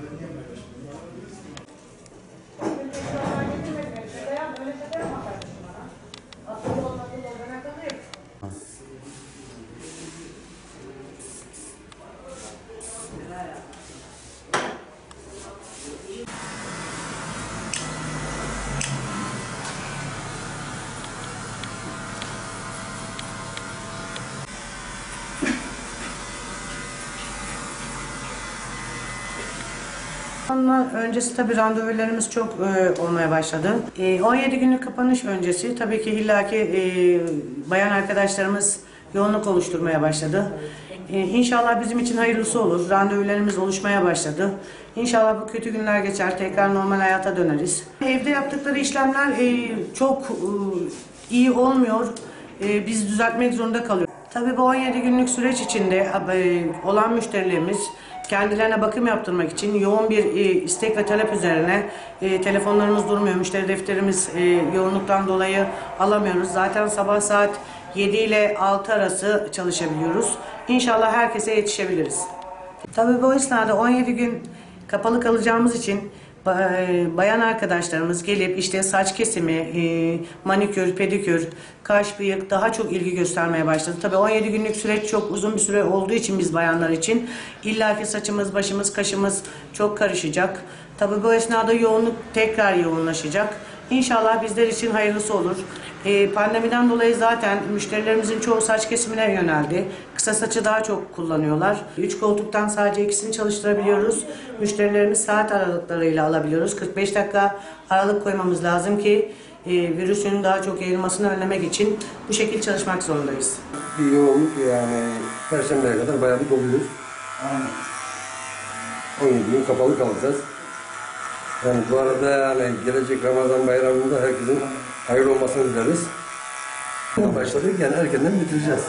Gracias. Ondan öncesi tabii randevularımız çok e, olmaya başladı. E, 17 günlük kapanış öncesi tabii ki illaki e, bayan arkadaşlarımız yoğunluk oluşturmaya başladı. E, inşallah bizim için hayırlısı olur. Randevularımız oluşmaya başladı. İnşallah bu kötü günler geçer, tekrar normal hayata döneriz. Evde yaptıkları işlemler e, çok e, iyi olmuyor. E, biz düzeltmek zorunda kalıyoruz. Tabii bu 17 günlük süreç içinde e, olan müşterilerimiz kendilerine bakım yaptırmak için yoğun bir e, istek ve talep üzerine e, telefonlarımız durmuyor. Müşteri defterimiz yoğunluktan dolayı alamıyoruz. Zaten sabah saat 7 ile 6 arası çalışabiliyoruz. İnşallah herkese yetişebiliriz. Tabii bu esnada 17 gün kapalı kalacağımız için bayan arkadaşlarımız gelip işte saç kesimi, e, manikür, pedikür, kaş, bıyık daha çok ilgi göstermeye başladı. Tabii 17 günlük süreç çok uzun bir süre olduğu için biz bayanlar için illaki saçımız, başımız, kaşımız çok karışacak. Tabii bu esnada yoğunluk tekrar yoğunlaşacak. İnşallah bizler için hayırlısı olur. Ee, pandemiden dolayı zaten müşterilerimizin çoğu saç kesimine yöneldi. Kısa saçı daha çok kullanıyorlar. Üç koltuktan sadece ikisini çalıştırabiliyoruz. Müşterilerimiz saat aralıklarıyla alabiliyoruz. 45 dakika aralık koymamız lazım ki e, virüsün daha çok yayılmasını önlemek için bu şekilde çalışmak zorundayız. Bir yoğunluk yani Perşembe'ye kadar bayağı bir doluyuz. 17 gün kapalı kalacağız. Yani bu arada yani gelecek Ramazan bayramında herkesin hayırlı olmasını dileriz. Başladık yani erkenden bitireceğiz.